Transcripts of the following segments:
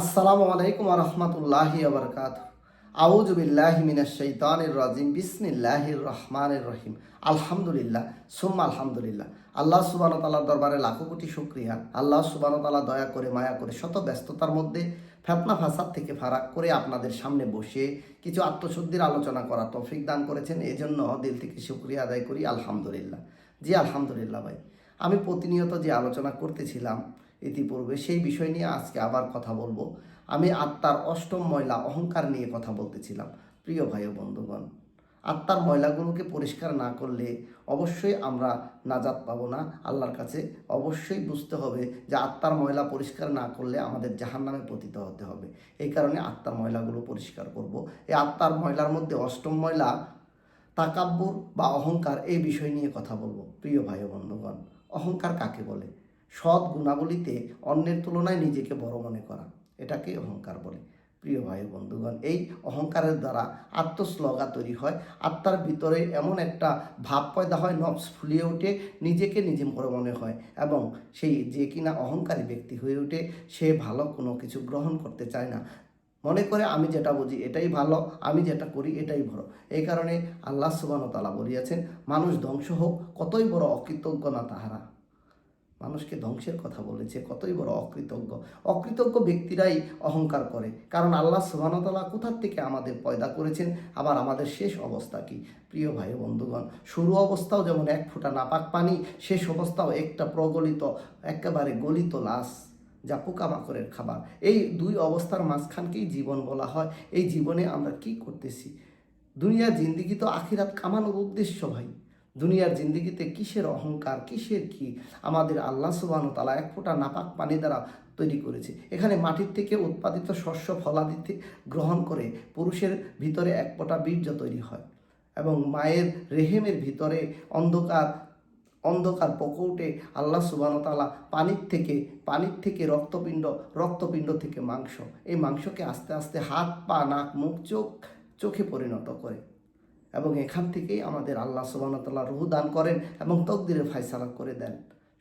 আসসালামু আলাইকুম রহমতুল্লাহি আবরকাত আউজ বিল্লাহি মিনাশ শাইতানির রাজিম। বিসমিল্লাহির রহমানির রহিম। আলহামদুলিল্লাহ, সুম্মা আলহামদুলিল্লাহ। আল্লাহ সুবহানাহু তাআলার দরবারে লাখো কোটি শুকরিয়া আল্লাহ সুবহানাহু তাআলা দয়া করে, মায়া করে, শত ব্যস্ততার মধ্যে ফেতনা ফাসাদ থেকে ফারাক করে আপনাদের সামনে বসে কিছু আত্মশুদ্ধির আলোচনা করা তৌফিক দান করেছেন। এজন্য দিল থেকে শুকরিয়া আদায় করি। আলহামদুলিল্লাহ। জি, আলহামদুলিল্লাহ ভাই। আমি প্রতিনিয়ত যে আলোচনা করতেছিলাম ইতিপূর্বে সেই বিষয় নিয়ে আজকে আবার কথা বলব। আমি আত্মার অষ্টম ময়লা অহংকার নিয়ে কথা বলতেছিলাম, প্রিয় ভাই বন্ধুগণ। আত্মার ময়লাগুলোকে পরিষ্কার না করলে অবশ্যই আমরা নাজাত পাবো না। আল্লাহর কাছে অবশ্যই বুঝতে হবে যে আত্মার ময়লা পরিষ্কার না করলে আমাদের জাহান নামে পতিত হতে হবে। এই কারণে আত্মার ময়লাগুলো পরিষ্কার করব। এই আত্মার ময়লার মধ্যে অষ্টম ময়লা, তাকাব্বুর বা অহংকার এই বিষয় নিয়ে কথা বলব, প্রিয় ভাই বন্ধুগণ। অহংকার কাকে বলে? সৎ গুণাবলীতে অন্যের তুলনায় নিজেকে বড় মনে করা। এটাকে অহংকার বলে। প্রিয় ভাই বন্ধুগণ, এই অহংকারের দ্বারা আত্মশ্লগা তৈরি হয়। আত্মার ভিতরে এমন একটা ভাব পয়দা হয়, নবস ফুলিয়ে ওঠে, নিজেকে নিজে বড় মনে হয় এবং সেই যে কিনা অহংকারী ব্যক্তি হয়ে ওঠে, সে ভালো কোনো কিছু গ্রহণ করতে চায় না। মনে করে, আমি যেটা বুঝি এটাই ভালো, আমি যেটা করি এটাই ভালো এই কারণে আল্লাহ সুবাহতালা বলিয়াছেন, মানুষ ধ্বংস হোক, কতই বড় অকৃতজ্ঞ না তাহারা। মানুষকে ধ্বংসের কথা বলেছে, কতই বড় অকৃতজ্ঞ। অকৃতজ্ঞ ব্যক্তিরাই অহংকার করে, কারণ আল্লাহ সুবাহতালা কোথার থেকে আমাদের পয়দা করেছেন? আবার আমাদের শেষ অবস্থা কি? প্রিয় ভাই বন্ধুগণ, শুরু অবস্থাও যেমন এক ফুটা নাপাক পানি, শেষ অবস্থাও একটা প্রগলিত, একেবারে গলিত লাশ, যা পোকামাকড়ের খাবার। এই দুই অবস্থার মাঝখানকেই জীবন বলা হয়। এই জীবনে আমরা কি করতেছি? দুনিয়ার জিন্দিগি তো আখিরাত কামানোর উদ্দেশ্য ভাই। দুনিয়ার জিন্দিগিতে কিসের অহংকার, কিসের কি? আমাদের আল্লাহ সুবাহন তালা এক ফোঁটা নাপাক পানি দ্বারা তৈরি করেছে। এখানে মাটির থেকে উৎপাদিত শস্য ফলাদিতে গ্রহণ করে পুরুষের ভিতরে এক ফোঁটা বীর্য তৈরি হয় এবং মায়ের রেহেমের ভিতরে অন্ধকার অন্ধকার পকৌটে আল্লাহ সুবানতালা পানির থেকে পানির থেকে রক্তপিণ্ড রক্তপিণ্ড থেকে মাংস। এই মাংসকে আস্তে আস্তে হাত, পা, নাক, মুখ, চোখ, চোখে পরিণত করে। এবং এখান থেকেই আমাদের আল্লাহ সুবাহতাল্লাহ রুহু দান করেন এবং তকদিরে ফায়সালা করে দেন।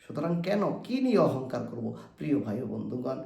সুতরাং কেন? কী নিয়ে অহংকার করব? প্রিয় ভাই ও বন্ধুগণ,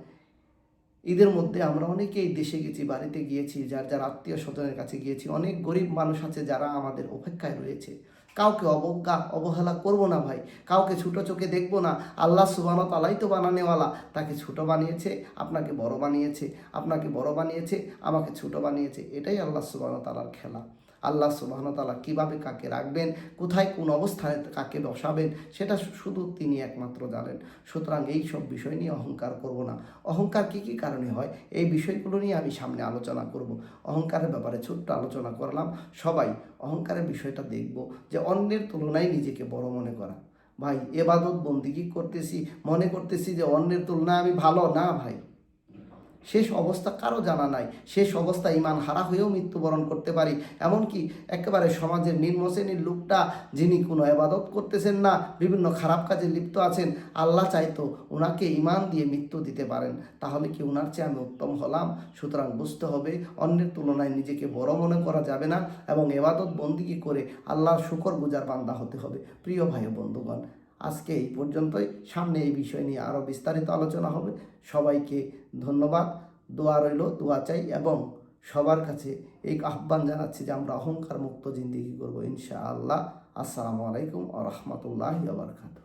ঈদের মধ্যে আমরা অনেকেই দেশে গেছি, বাড়িতে গিয়েছি, যার যার আত্মীয় স্বজনের কাছে গিয়েছি, অনেক গরিব মানুষ আছে যারা আমাদের অপেক্ষায় রয়েছে। কাউকে অবজ্ঞা, অবহেলা করব না ভাই, কাউকে ছোটো চোখে দেখব না। আল্লাহ সুবান তালাই তো বানানেওয়ালা, তাকে ছোট বানিয়েছে, আপনাকে বড় বানিয়েছে, আপনাকে বড় বানিয়েছে, আমাকে ছোট বানিয়েছে, এটাই আল্লাহ সুবান তালার খেলা। আল্লাহ সুবাহতালা কীভাবে কাকে রাখবেন, কোথায় কোন অবস্থানে কাকে বসাবেন, সেটা শুধু তিনি একমাত্র জানেন। সুতরাং এই সব বিষয় নিয়ে অহংকার করব না। অহংকার কী কী কারণে হয়, এই বিষয়গুলো নিয়ে আমি সামনে আলোচনা করব। অহংকারের ব্যাপারে ছোট্ট আলোচনা করলাম। সবাই অহংকারের বিষয়টা দেখব, যে অন্যের তুলনায় নিজেকে বড় মনে করা। ভাই, এবাদত বন্দিগি করতেছি, মনে করতেছি যে অন্যের তুলনায় আমি ভালো। না, ভাই। শেষ অবস্থা কারও জানা নাই। শেষ অবস্থা ইমান হারা হয়েও মৃত্যুবরণ করতে পারি। এমনকি একেবারে সমাজের নিম্ন শ্রেণির লোকটা যিনি কোনো এবাদত করতেছেন না, বিভিন্ন খারাপ কাজে লিপ্ত আছেন, আল্লাহ চাইতো ওনাকে ইমান দিয়ে মৃত্যু দিতে পারেন। তাহলে কি ওনার চেয়ে আমি উত্তম হলাম? সুতরাং বুঝতে হবে, অন্যের তুলনায় নিজেকে বড় মনে করা যাবে না এবং এবাদত বন্দিগি করে আল্লাহর শুকর গুজার বান্দা হতে হবে। প্রিয় ভাই বন্ধুগণ আজকে এই পর্যন্তই। সামনে এই বিষয় নিয়ে আরও বিস্তারিত আলোচনা হবে। সবাইকে ধন্যবাদ। দোয়া রইল, দোয়া চাই এবং সবার কাছে এই আহ্বান জানাচ্ছি যে আমরা অহংকার মুক্ত জিন্দিগি করব ইনশাআল্লাহ। আসসালামু আলাইকুম আ রহমতুল্লাহ বারকাত